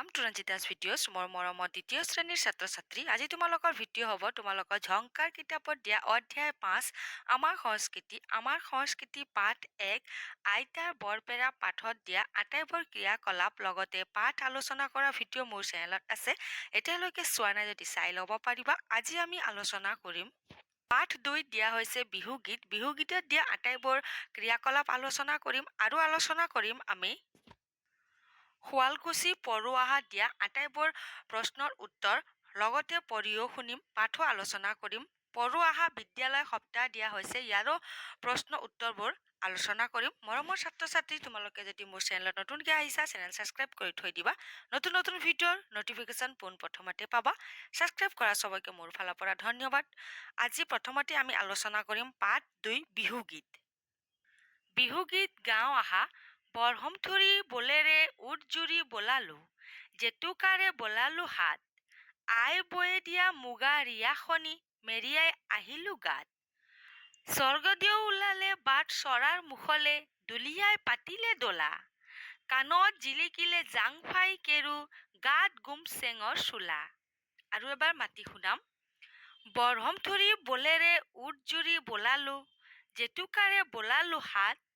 Welcome to ৰঞ্জিতাছ videos মোৰ মৰমৰ দ্বিতীয় শ্ৰেণীৰ ছাত্ৰ ছাত্ৰী আজি তোমালোকৰ ভিডিঅ' হ'ব তোমালোকৰ ঝংকাৰ কিতাপত দিয়া অধ্যায় পাঁচ আমাৰ সংস্কৃতি আমাৰ সংস্কৃতি পাঠ এক আইতাৰ বৰপেৰা পাঠত দিয়া আটাইবোৰ ক্ৰিয়াকলাপ লগতে পাঠ আলোচনা কৰা ভিডিঅ' মোৰ চেনেলত আছে এতিয়ালৈকে চোৱা নাই যদি চাই ল'ব পাৰিবা আজি আমি আলোচনা কৰিম পাঠ দুইত দিয়া হৈছে বিহুগীত বিহুগীতত দিয়া আটাইবোৰ ক্ৰিয়াকলাপ আলোচনা কৰিম আৰু আলোচনা কৰিম আমি শুৱালকুছি পৰুৱাহাত দিয়া আটাইবোৰ প্ৰশ্নৰ উত্তৰ, লগতে পঢ়িও শুনিম পাঠো আলোচনা কৰিম। পৰুৱাহা বিদ্যালয় সপ্তাহ দিয়া হৈছে, ইয়াৰো প্ৰশ্ন উত্তৰবোৰ আলোচনা কৰিম। মৰমৰ ছাত্ৰ ছাত্ৰী তোমালোকে যদি মোৰ চেনেলত নতুনকৈ আহিছা, চেনেল ছাবস্ক্ৰাইব কৰি থৈ দিবা। নতুন নতুন ভিডিঅ'ৰ নটিফিকেশ্যন পোনপ্ৰথমতে পাবা। ছাবস্ক্ৰাইব কৰা চবকে মোৰ ফালৰ পৰা ধন্যবাদ। আজি প্ৰথমতে আমি আলোচনা কৰিম পাঠ দুই বিহুগীত বিহুগীত গাওঁ আহা। বৰহমথুৰি বোলেৰে উঠ জুৰি বোলালো, জেতুকাৰে বোলালো হাত। আই বয়ে দিয়া মুগা ৰিয়াখনি মেৰিয়াই আহিলো গাত। স্বৰ্গদেউ ওলালে বাট চৰাৰ মুখলে, দুলিয়াই পাতিলে দোলা। কাণত জিলিকিলে জাংফাই কেৰু, গাত গুম চেঙৰ চোলা। আৰু এবাৰ মাতি শুনাম। বৰহমথুৰি বোলেৰে উঠ জুৰি বোলালো, জেতুকাৰে বোলালো হাত।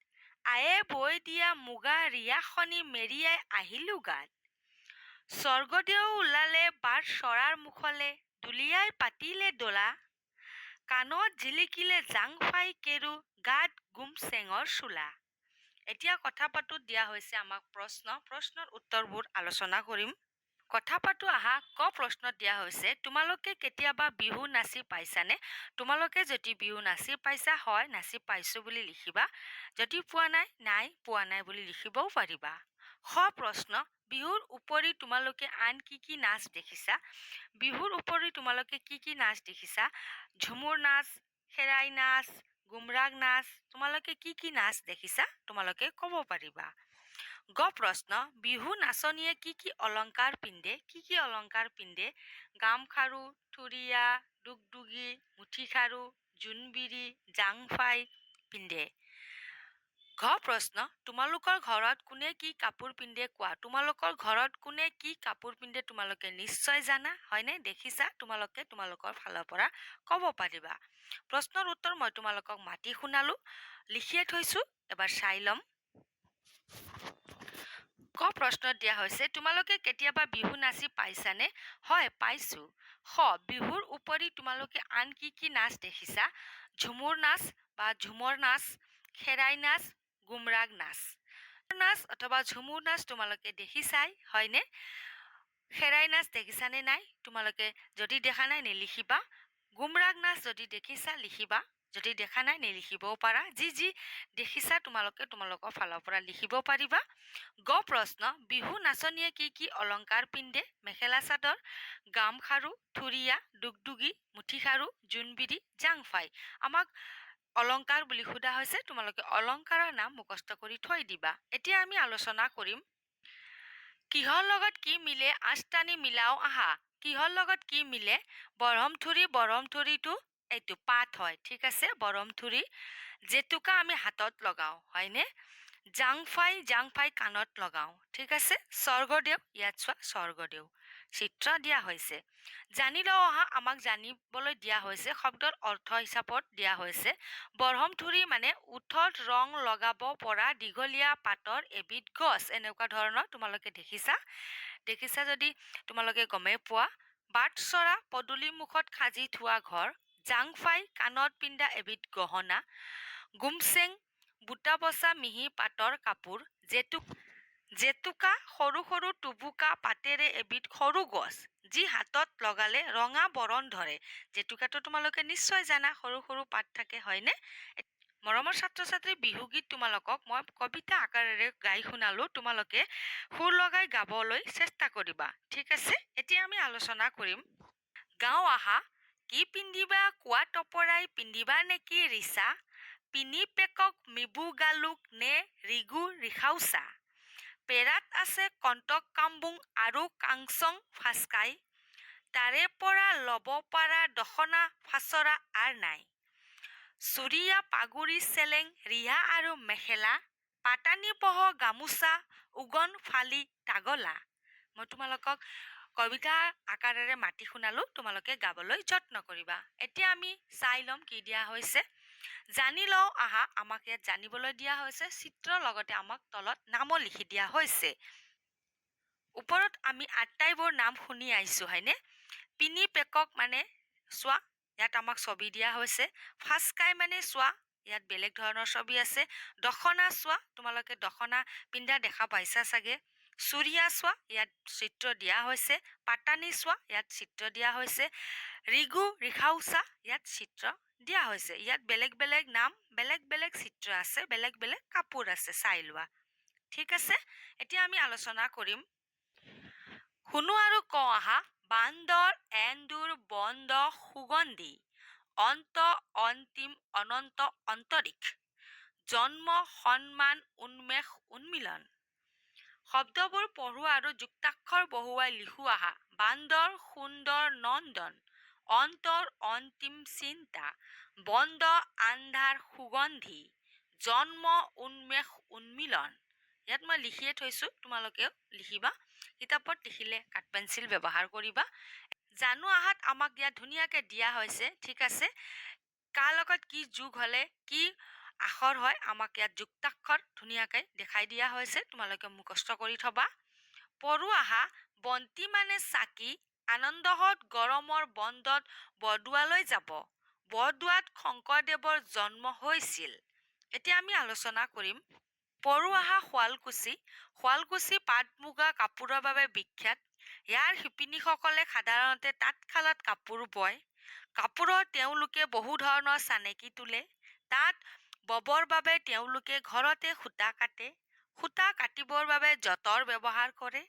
আয়ে বৈ দিয়া মুগা ৰিয়াখনি মেৰিয়াই আহিলো গাত। স্বৰ্গদেউ ওলালে বাট চৰাৰ মুখলে, দুলিয়াই পাতিলে দোলা। কাণত জিলিকিলে জাংফাই কেৰু, গাত গুম চেঙৰ চোলা। এতিয়া কথা পাতোত দিয়া হৈছে আমাক প্ৰশ্ন। প্ৰশ্নৰ উত্তৰবোৰ আলোচনা কৰিম। কথা পাতো আহা, ক প্ৰশ্নত দিয়া হৈছে, তোমালোকে কেতিয়াবা বিহু নাচি পাইছানে? তোমালোকে যদি বিহু নাচি পাইছা হয়, নাচি পাইছো বুলি লিখিবা। যদি পোৱা নাই নাই পোৱা নাই বুলি লিখিবও পাৰিবা। স প্ৰশ্ন, বিহুৰ উপৰি তোমালোকে আন কি কি নাচ দেখিছা? বিহুৰ উপৰি তোমালোকে কি কি নাচ দেখিছা? ঝুমুৰ নাচ খেৰাই নাচ, গুমৰাগ নাচ, তোমালোকে কি কি নাচ দেখিছা? তোমালোকে ক'ব পাৰিবা। গ প্ৰশ্ন, বিহু নাচনীয়ে কি কি অলংকাৰ পিন্ধে, কি কি অলংকাৰ পিন্ধে? গামখাৰু, থুৰীয়া, দুগদুগী, মুঠিখাৰু, জোনবিৰি, জাংফাই পিন্ধে। ঘ প্ৰশ্ন, তোমালোকৰ ঘৰত কোনে কি কাপোৰ পিন্ধে কোৱা? তোমালোকৰ ঘৰত কোনে কি কাপোৰ পিন্ধে তোমালোকে নিশ্চয় জানা, হয়নে? দেখিছা? তোমালোকে তোমালোকৰ ফালৰ পৰা ক'ব পাৰিবা। প্ৰশ্নৰ উত্তৰ মই তোমালোকক মাতি শুনালো। লিখিয়ে থৈছো, এবাৰ চাই ল'ম। ক প্ৰশ্নত দিয়া হৈছে, তোমালোকে কেতিয়াবা বিহু নাচি পাইছানে? হয়, পাইছো। স বিহুৰ উপৰি তোমালোকে আন কি কি নাচ দেখিছা? ঝুমুৰ নাচ বা ঝুমৰ নাচ খেৰাই নাচ গুমৰাগ নাচ নাচ অথবা ঝুমুৰ নাচ তোমালোকে দেখিছাই, হয়নে? খেৰাই নাচ দেখিছানে নাই? তোমালোকে যদি দেখা নাই, নিলিখিবা। গুমৰাগ নাচ যদি দেখিছা, লিখিবা। যদি দেখা নাই নিলিখিবও পাৰা। যি যি দেখিছা তোমালোকে তোমালোকৰ ফালৰ পৰা লিখিব পাৰিবা। গ প্ৰশ্ন, বিহু নাচনীয়ে কি কি অলংকাৰ পিন্ধে? মেখেলা চাদৰ, গামখাৰু থুৰীয়া দুগদুগী, মুঠিখাৰু, জোনবিৰি, জাংফাই। আমাক অলংকাৰ বুলি সোধা হৈছে, তোমালোকে অলংকাৰৰ নাম মুখস্থ কৰি থৈ দিবা। এতিয়া আমি আলোচনা কৰিম, কিহৰ লগত কি মিলে আঁচ টানি মিলাও আহা? কিহৰ লগত কি মিলে? বৰহমথুৰি, বৰহমথুৰিটো এইটো পাত হয়, ঠিক আছে? বৰহমথুৰি জেতুকা আমি হাতত লগাওঁ, হয়নে? জাংফাই জাংফাই কাণত লগাওঁ, ঠিক আছে? স্বৰ্গদেউ ইয়াত চোৱা স্বৰ্গদেউ চিত্ৰ দিয়া হৈছে। জানি লওঁ অহা আমাক জানিবলৈ দিয়া হৈছে, শব্দৰ অৰ্থ হিচাপত দিয়া হৈছে। বৰহমথুৰি মানে ওঠত ৰং লগাব পৰা দীঘলীয়া পাতৰ এবিধ গছ, এনেকুৱা ধৰণৰ। তোমালোকে দেখিছা? দেখিছা যদি তোমালোকে গমেই পোৱা? বাট চৰা, পদূলি সাজি থোৱা ঘৰ জাংফাই কাণত পিন্ধা এবিধ গহনা গুমচেং বুটা বচা মিহি পাটৰ কাপোৰ জেতুক জেতুকা, সৰু সৰু টুবুকা পাতেৰে এবিধ সৰু গছ, যি হাতত লগালে ৰঙা বৰণ ধৰে। জেতুকাটো তোমালোকে নিশ্চয় জানা, সৰু সৰু পাত থাকে, হয়নে? মৰমৰ ছাত্ৰ ছাত্ৰী বিহুগীত তোমালোকক মই কবিতা আকাৰেৰে গাই শুনালো। তোমালোকে সুৰ লগাই গাবলৈ চেষ্টা কৰিবা। ঠিক আছে? এতিয়া আমি আলোচনা কৰিম। গাওঁ আহা কি পিন্ধিবা, কোৱা টপৰাই পিন্ধিবা নেকি ৰিচা? পিনি পেকক মিবু গালুক নে ৰিগু ৰিখাওচা পেৰাত আছে কণ্টক কাম্বুং আৰু কাংচং ফাচকাই। তাৰে পৰা ল'ব পাৰা দখনা, ফাচৰা আৰ নাই। চুৰিয়া, পাগুৰি, চেলেং, ৰিহা আৰু মেখেলা পাতানি পহ, গামোচা, উগন, ফালি তাগলা মই তোমালোকক কবিতা আকাৰেৰে মাতি শুনালোঁ, তোমালোকে গাবলৈ যত্ন কৰিবা। এতিয়া আমি চাই ল'ম কি দিয়া হৈছে। জানি লওঁ আহা, আমাক ইয়াত জানিবলৈ দিয়া হৈছে, চিত্ৰৰ লগতে আমাক তলত নামো লিখি দিয়া হৈছে। ওপৰত আমি আটাইবোৰ নাম শুনি আহিছোঁ, হয়নে? পিনি পেকক মানে চোৱা, ইয়াত আমাক ছবি দিয়া হৈছে। ফাৰ্ষ্টকাই মানে চোৱা, ইয়াত বেলেগ ধৰণৰ ছবি আছে। দখনা চোৱা, তোমালোকে দখনা পিন্ধা দেখা পাইছা চাগে? চুৰিয়া চোৱা ইয়াত চিত্ৰ দিয়া হৈছে। পাতানি চোৱা ইয়াত চিত্ৰ দিয়া হৈছে। ৰিগু ৰিখাউচা ইয়াত চিত্ৰ দিয়া হৈছে। ইয়াত বেলেগ বেলেগ নাম বেলেগ বেলেগ চিত্ৰ আছে বেলেগ বেলেগ কাপোৰ আছে, চাই লোৱা। ঠিক আছে? এতিয়া আমি আলোচনা কৰিম। শুনো আৰু কওঁ আহা, বান্দৰ, এন্দুৰ, বন্দ, সুগন্ধি, অন্ত, অন্তিম, অনন্ত, অন্তৰিক্ষ, জন্ম, সন্মান, উন্মেষ, উন্মিলন। শব্দবোৰ পঢ়োৱা আৰু যুক্তাক্ষৰ বহুৱাই লিখো আহা। বান্দৰ, সুন্দৰ, নন্দন। অন্তৰ, অন্তিম চিন্তা। বন্দ, আন্ধাৰ, সুগন্ধি। জন্ম, উন্মেষ, উন্মিলন। ইয়াত মই লিখিয়ে থৈছোঁ, তোমালোকেও লিখিবা। কিতাপত লিখিলে কাঠ পেঞ্চিল ব্যৱহাৰ কৰিবা। জানো আহাত আমাক ইয়াত ধুনীয়াকৈ দিয়া হৈছে, ঠিক আছে? কাৰ লগত কি যোগ হ'লে, কি আখৰ হয় আমাক ইয়াত যুক্তাক্ষৰ ধুনীয়াকৈ দেখাই দিয়া হৈছে তোমালোকে মুখস্থ কৰি থবা। পঢ়ো আহা বন্তি মানে চাকি আনন্দহত গৰমৰ বন্ধত বৰদোৱালৈ যাব। বৰদোৱাত শংকৰদেৱৰ জন্ম হৈছিল। এতিয়া আমি আলোচনা কৰিম। পঢ়ো আহা শুৱালকুছি শুৱালকুছি পাট মুগা কাপোৰৰ বাবে বিখ্যাত। ইয়াৰ শিপিনীসকলে সাধাৰণতে তাঁতশালত কাপোৰ বয়। কাপোৰত তেওঁলোকে বহু ধৰণৰ চানেকি তোলে। তাত ববৰ বাবে তেওঁলোকে ঘৰতে সূতা কাটে। সূতা কাটিবৰ বাবে যঁতৰ ব্যৱহাৰ কৰে।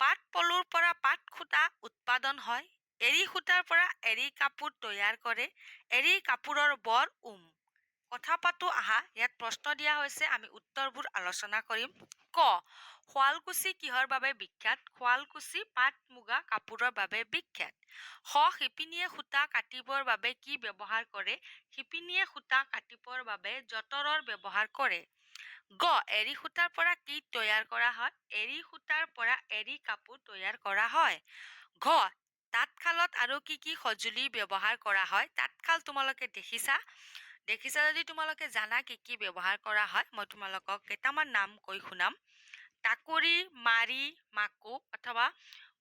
পাট পলুৰ পৰা পাট সূতা উৎপাদন হয়। এৰী সূতাৰ পৰা এৰী কাপোৰ তৈয়াৰ কৰে। এৰী কাপোৰৰ বৰ উম। কথা পাতো আহা। ইয়াত প্ৰশ্ন দিয়া হৈছে, আমি উত্তৰবোৰ আলোচনা কৰিম। ক, শুৱালকুছি কিহৰ বাবে বিখ্যাত? শুৱালকুছি পাট মুগা কাপোৰৰ বাবে বিখ্যাত। শ শিপিনীয়ে সূতা কাটিবৰ বাবে কি ব্যৱহাৰ কৰে? শিপিনীয়ে সূতা কাটিবৰ বাবে যঁতৰৰ ব্যৱহাৰ কৰে। গ, এৰী সূতাৰ পৰা কি তৈয়াৰ কৰা হয়? এৰী সূতাৰ পৰা এৰী কাপোৰ তৈয়াৰ কৰা হয়। ঘ, তাঁতশালত আৰু কি কি সঁজুলি ব্যৱহাৰ কৰা হয়? তাঁতশাল তোমালোকে দেখিছা? দেখিছা যদি তোমালোকে জানা কি কি ব্যৱহাৰ কৰা হয়, মই তোমালোকক কেইটামান নাম কৈ শুনাম। টাকুৰি মাৰি মাকো অথবা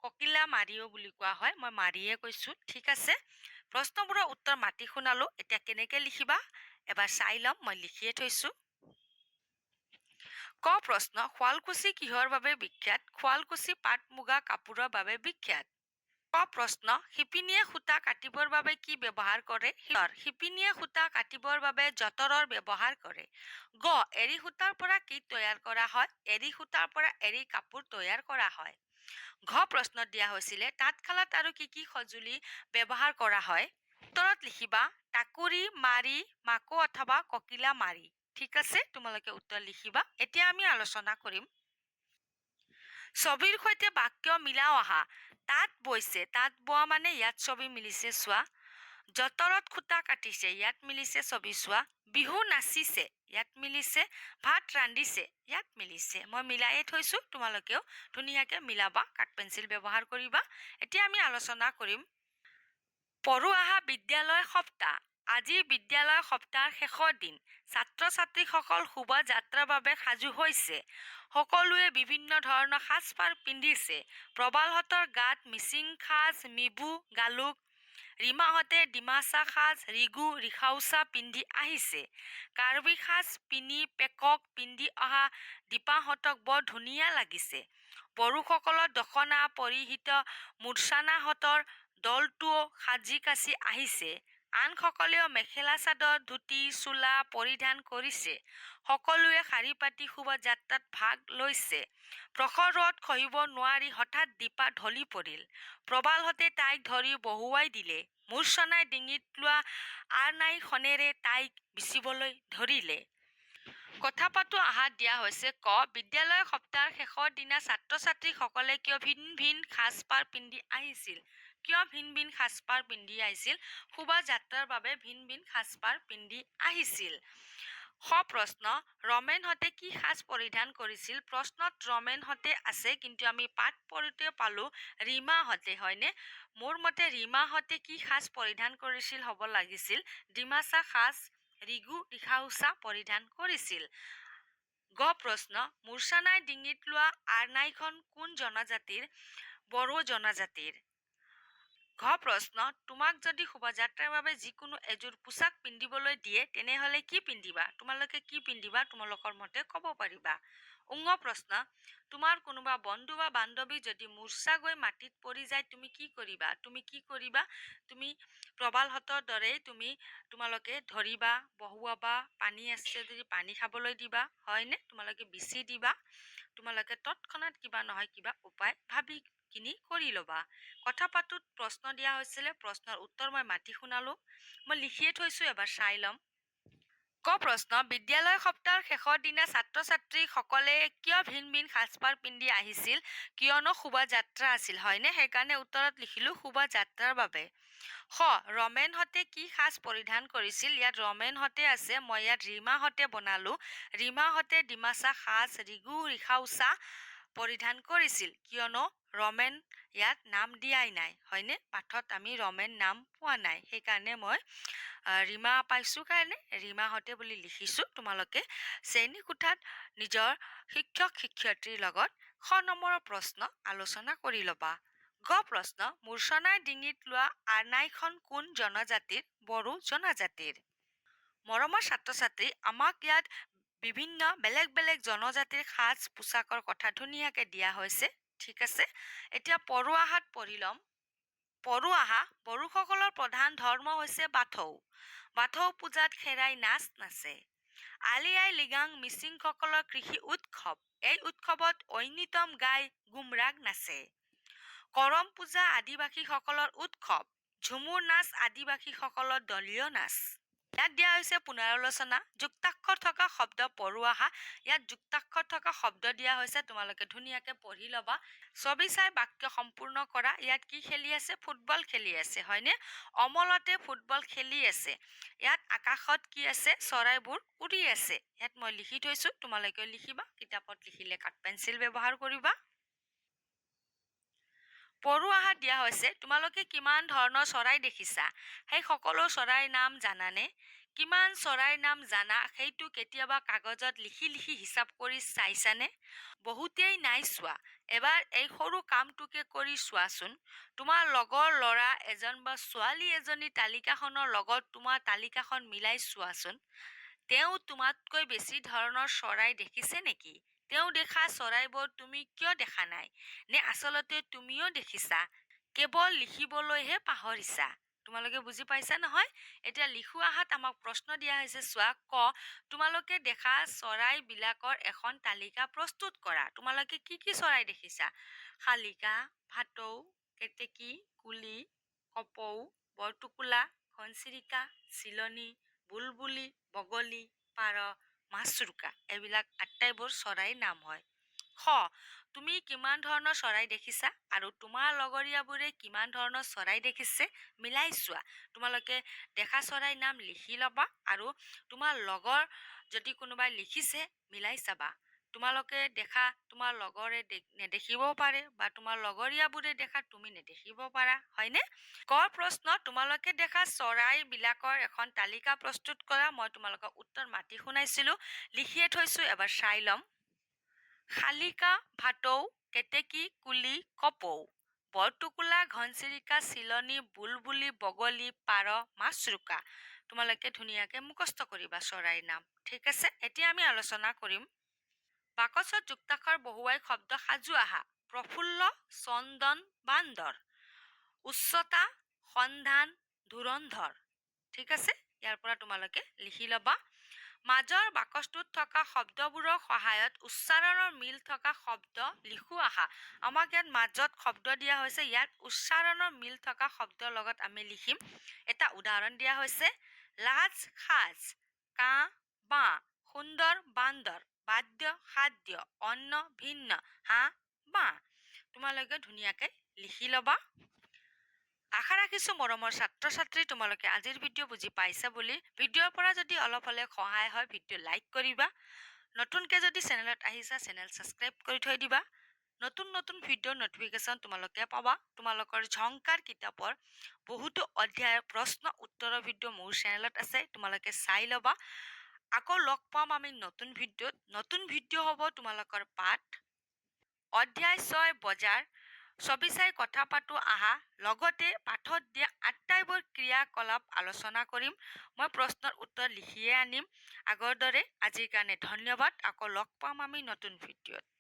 ককিলা মাৰিও বুলি কোৱা হয়, মই মাৰিয়ে কৈছোঁ, ঠিক আছে? প্ৰশ্নবোৰৰ উত্তৰ মাতি শুনালোঁ, এতিয়া কেনেকৈ লিখিবা? এবাৰ চাই ল'ম, মই লিখিয়ে থৈছোঁ। ক প্ৰশ্ন, শুৱালকুছি কিহৰ বাবে বিখ্যাত? শুৱালকুছি পাট মুগা কাপোৰৰ বাবে বিখ্যাত। প্ৰশ্ন, শিপিনীয়ে সূতা কাটিবৰ বাবে কি ব্যৱহাৰ কৰে? শিপিনীয়ে সূতা কাটিবৰ বাবে যঁতৰৰ ব্যৱহাৰ কৰে? গ, এৰী সূতাৰ পৰা কি তৈয়াৰ কৰা হয়? এৰী সূতাৰ পৰা এৰী কাপোৰ তৈয়াৰ কৰা হয়। ঘ প্ৰশ্নত দিয়া হৈছিলে, তাঁতশালত আৰু কি কি সঁজুলি ব্যৱহাৰ কৰা হয়? উত্তৰত লিখিবা, টাকুৰি, মাৰি, মাকো অথবা ককিলা মাৰি। ঠিক আছে, তোমালোকে উত্তৰ লিখিবা। এতিয়া আমি আলোচনা কৰিম। ছবিৰ সৈতে বাক্য মিলাও আহা। তাঁত বৈছে, তাঁত বোৱা মানে ইয়াত ছবি মিলিছে চোৱা। যঁতৰত খুটা কাটিছে, ইয়াত মিলিছে ছবি চোৱা। বিহু নাচিছে, ইয়াত মিলিছে। ভাত ৰান্ধিছে, ইয়াত মিলিছে। মই মিলায়ে থৈছোঁ, তোমালোকেও ধুনীয়াকৈ মিলাবা, কাঠ পেঞ্চিল ব্যৱহাৰ কৰিবা। এতিয়া আমি আলোচনা কৰিম। পঢ়ো আহা বিদ্যালয় সপ্তাহ। আজি বিদ্যালয় সপ্তাহৰ শেষৰ দিন। ছাত্ৰ ছাত্ৰীসকল শোভাযাত্ৰাৰ বাবে সাজু হৈছে। সকলোৱে বিভিন্ন ধৰণৰ সাজপাৰ পিন্ধিছে। প্ৰবালহঁতৰ গাত মিচিং সাজ, মিবু, গালুক, ৰীমাহঁতে ডিমাচা সাজ, ৰিগু, ৰিখাউচা পিন্ধি আহিছে। কাৰ্বি সাজ পিনি পেকক পিন্ধি অহা দীপাহঁতক বৰ ধুনীয়া লাগিছে। বড়োসকলৰ দখনা, পৰিহিত মূৰ্ছানাহঁতৰ দলটোও সাজি কাচি আহিছে। আনসকলেও মেখেলা চাদৰ, ধুতি, চোলা পৰিধান কৰিছে। সকলোৱে শাৰী পাতি শোভাযাত্ৰাত ভাগ লৈছে। প্ৰখৰ ৰ'দ সহিব নোৱাৰি হঠাৎ দীপা ঢলি পৰিল। প্ৰবালহঁতে তাইক ধৰি বহুৱাই দিলে। মূৰ্ছনাই ডিঙিত লোৱা আৰনাইখনেৰে তাইক বিচিবলৈ ধৰিলে। কথা পাতো আহাত দিয়া হৈছে। ক, বিদ্যালয় সপ্তাহৰ শেষৰ দিনা ছাত্ৰ ছাত্ৰীসকলে কিয় ভিন ভিন সাজপাৰ পিন্ধি আহিছিল? কিয় ভিন ভিন সাজপাৰ পিন্ধি আহিছিল? শোভাযাত্ৰাৰ বাবে ভিন ভিন সাজপাৰ পিন্ধি আহিছিল। স প্ৰশ্ন, ৰমেনহঁতে কি সাজ পৰিধান কৰিছিল? প্ৰশ্নত, ৰমেনহঁতে আছে, কিন্তু আমি পাঠ পঢ়োতে পালো ৰীমাহঁতে, হয়নে? মোৰ মতে ৰীমাহঁতে কি সাজ পৰিধান কৰিছিল হ'ব লাগিছিল? ডিমাচা সাজ, ৰিগু ৰিখাউচা পৰিধান কৰিছিল। গ প্ৰশ্ন, মূৰ্ছানাই ডিঙিত লোৱা আৰনাইখন কোন জনজাতিৰ? বড়ো জনজাতিৰ। ঘ প্ৰশ্ন, তোমাক যদি শোভাযাত্ৰাৰ বাবে যিকোনো এযোৰ পোছাক পিন্ধিবলৈ দিয়ে, তেনেহ'লে কি পিন্ধিবা? তোমালোকে কি পিন্ধিবা? তোমালোকৰ মতে ক'ব পাৰিবা? উঙ প্ৰশ্ন, তোমাৰ কোনোবা বন্ধু বা বান্ধৱী যদি মূৰ্ছা গৈ মাটিত পৰি যায়, তুমি কি কৰিবা? তুমি কি কৰিবা? তুমি প্ৰবালহঁতৰ দৰেই তুমি তোমালোকে ধৰিবা, বহুৱাবা, পানী আছে যদি পানী খাবলৈ দিবা, হয়নে? তোমালোকে বিচি দিবা, তোমালোকে তৎক্ষণাত কিবা নহয় কিবা উপায় ভাবি কিনি কৰি ল'বা কথা পাতোত প্ৰশ্ন দিয়া হৈছিলে, প্ৰশ্নৰ উত্তৰ মই মাতি শুনালো। মই লিখিয়ে থৈছোঁ এবাৰ, চাই ল'ম। ক প্ৰশ্ন, বিদ্যালয় সপ্তাহৰ শেষৰ দিনা ছাত্ৰ ছাত্ৰীসকলে কিয় ভিন ভিন সাজপাৰ পিন্ধি আহিছিল, কিয়নো শোভাযাত্ৰা আছিল, হয়নে? সেইকাৰণে উত্তৰত লিখিলোঁ, শোভাযাত্ৰাৰ বাবে। স ৰমেনহঁতে কি সাজ পৰিধান কৰিছিল? ইয়াত ৰমেনহঁতে আছে, মই ইয়াত ৰীমাহঁতে বনালোঁ। ৰীমাহঁতে ডিমাচা সাজ, ৰিগু, ৰিখাউচা পৰিধান কৰিছিল। কিয়নো ৰমেন ইয়াত নাম দিয়াই নাই। হয়নে? পাঠত আমি ৰমেন নাম পোৱা নাই। সেইকাৰণে মই ৰীমা পাইছোঁ কাৰণে, ৰীমাহঁতে বুলি লিখিছোঁ তোমালোকে শ্ৰেণী কোঠাত নিজৰ শিক্ষক শিক্ষয়িত্ৰীৰ লগত শ নম্বৰৰ প্ৰশ্ন আলোচনা কৰি ল'বা। গ প্ৰশ্ন মূৰ্ছনাই ডিঙিত লোৱা আৰনাইখন কোন জনজাতিৰ? বড়ো জনজাতিৰ। মৰমৰ ছাত্ৰ ছাত্ৰী আমাক ইয়াত বিভিন্ন বেলেগ বেলেগ জনজাতিৰ সাজ পোছাকৰ কথা ধুনীয়াকৈ দিয়া হৈছে, ঠিক আছে? এতিয়া পৰুৱাহাত পঢ়ি ল'ম পৰুৱাহা বড়োসকলৰ প্ৰধান ধৰ্ম হৈছে বাথৌ বাথৌ পূজাত খেৰাই নাচ নাচে। আলি আই লিগাং মিচিংসকলৰ কৃষি উৎসৱ, এই উৎসৱত ঐনিতম গাই গুমৰাগ নাচে। কৰম পূজা আদিবাসীসকলৰ উৎসৱ, ঝুমুৰ নাচ আদিবাসীসকলৰ দলীয় নাচ। ইয়াত দিয়া হৈছে পুনৰালোচনা যুক্তাক্ষৰ থকা শব্দ পৰুৱাহা ইয়াত যুক্তাক্ষৰ থকা শব্দ দিয়া হৈছে, তোমালোকে ধুনীয়াকৈ পঢ়ি ল'বা। ছবি চাই বাক্য সম্পূৰ্ণ কৰা। ইয়াত কি খেলি আছে? ফুটবল খেলি আছে, হয়নে? অমলতে ফুটবল খেলি আছে। ইয়াত আকাশত কি আছে? চৰাইবোৰ উৰি আছে। ইয়াত মই লিখি থৈছোঁ। তোমালোকে লিখিবা। কিতাপত লিখিলে কাঠ পেঞ্চিল ব্যৱহাৰ কৰিবা। পৰুৱাহাত দিয়া হৈছে। তোমালোকে কিমান ধৰণৰ চৰাই দেখিছা? সেই সকলো চৰাইৰ নাম জানানে? কিমান চৰাইৰ নাম জানা? সেইটো কেতিয়াবা কাগজত লিখি লিখি হিচাপ কৰি চাইছানে? বহুতেই নাই চোৱা। এবাৰ এই সৰু কামটোকে কৰি চোৱাচোন। তোমাৰ লগৰ ল'ৰা এজন বা ছোৱালী এজনী তালিকাখনৰ লগত তোমাৰ তালিকাখন মিলাই চোৱাচোন। তেওঁ তোমাতকৈ বেছি ধৰণৰ চৰাই দেখিছে নেকি? তেওঁ দেখা চৰাইবোৰ তুমি কিয় দেখা নাই? নে আচলতে তুমিও দেখিছা? কেৱল লিখিবলৈহে পাহৰিছা? তোমালোকে বুজি পাইছা নহয়? এতিয়া লিখু আহাত আমাক প্ৰশ্ন দিয়া হৈছে, চোৱা, ক, তোমালোকে দেখা চৰাইবিলাকৰ এখন তালিকা প্ৰস্তুত কৰা। তোমালোকে কি কি চৰাই দেখিছা? শালিকা, ভাটৌ, কেতেকী, কুলি, কপৌ, বৰটোকোলা, ঘনচিৰিকা, চিলনী, বুলবুলি, বগলী, পাৰ মাছৰোকা, এইবিলাক আটাইবোৰ চৰাইৰ নাম হয়। স তুমি কিমান ধৰণৰ চৰাই দেখিছা আৰু তোমাৰ লগৰীয়াবোৰে কিমান ধৰণৰ চৰাই দেখিছে মিলাই চোৱা। তোমালোকে দেখা চৰাইৰ নাম লিখি ল'বা আৰু তোমাৰ লগৰ যদি কোনোবাই লিখিছে, মিলাই চাবা। তোমালোকে দেখা তোমাৰ লগৰে নেদেখিবও পাৰে বা তোমাৰ লগৰীয়াবোৰে দেখা তুমি নেদেখিব পাৰা, হয়নে? কৰ প্ৰশ্ন তোমালোকে দেখা চৰাইবিলাকৰ এখন তালিকা প্ৰস্তুত কৰা, মই তোমালোকক উত্তৰ মাতি শুনাইছিলোঁ, লিখিয়ে থৈছোঁ, এবাৰ চাই ল'ম। শালিকা ভাটৌ, কেতেকী, কুলি, কপৌ, বৰটোকোলা, ঘনচিৰিকা, চিলনী, বুলবুলি, বগলী, পাৰ, মাছৰোকা। তোমালোকে ধুনীয়াকৈ মুখস্থ কৰিবা চৰাইৰ নাম, ঠিক আছে? এতিয়া আমি আলোচনা কৰিম। বাকচত যুক্তাক্ষৰ বহুৱাই শব্দ সাজু আহা। প্ৰফুল্ল চন্দন বান্দৰ। উচ্চতা সন্ধান ধুৰন্ধৰ। ঠিক আছে? ইয়াৰ পৰা তোমালোকে লিখি ল'বা। মাজৰ বাকচটোত থকা শব্দবোৰৰ সহায়ত উচ্চাৰণৰ মিল থকা শব্দ লিখো আহা। আমাক ইয়াত মাজত শব্দ দিয়া হৈছে। ইয়াত উচ্চাৰণৰ মিল থকা শব্দৰ লগত আমি লিখিম। এটা উদাহৰণ দিয়া হৈছে লাজ সাজ কাঁ বাঁ সুন্দৰ বান্দৰ বাদ্য খাদ্য অন্ন, ভিন্ন হাঁহ বাঁহ তোমালোকে ধুনীয়াকৈ লিখি ল'বা। আশা ৰাখিছোঁ মৰমৰ ছাত্ৰ ছাত্ৰী তোমালোকে আজিৰ ভিডিঅ' বুজি পাইছা বুলি। ভিডিঅ'ৰ পৰা যদি অলপ হ'লে সহায় হয়, ভিডিঅ' লাইক কৰিবা। নতুনকৈ যদি চেনেলত আহিছা, চেনেল ছাবস্ক্ৰাইব কৰি থৈ দিবা। নতুন নতুন ভিডিঅ'ৰ নটিফিকেশ্যন তোমালোকে পাবা। তোমালোকৰ ঝংকাৰ কিতাপৰ বহুতো অধ্যায়ৰ প্ৰশ্ন উত্তৰৰ ভিডিঅ' মোৰ চেনেলত আছে, তোমালোকে চাই ল'বা। আকৌ লগ পাম আমি নতুন ভিডিঅ'ত। নতুন ভিডিঅ' হ'ব তোমালোকৰ পাঠ। অধ্যায় ছয়, বজাৰ। ছবি চাই কথা পাতোঁ, আহা। লগতে পাঠত দিয়া আটাইবোৰ ক্ৰিয়াকলাপ আলোচনা কৰিম। মই প্ৰশ্নৰ উত্তৰ লিখিয়ে আনিম। আগৰ দৰে আজিৰ কাৰণে ধন্যবাদ। আকৌ লগ পাম আমি নতুন ভিডিঅ'ত।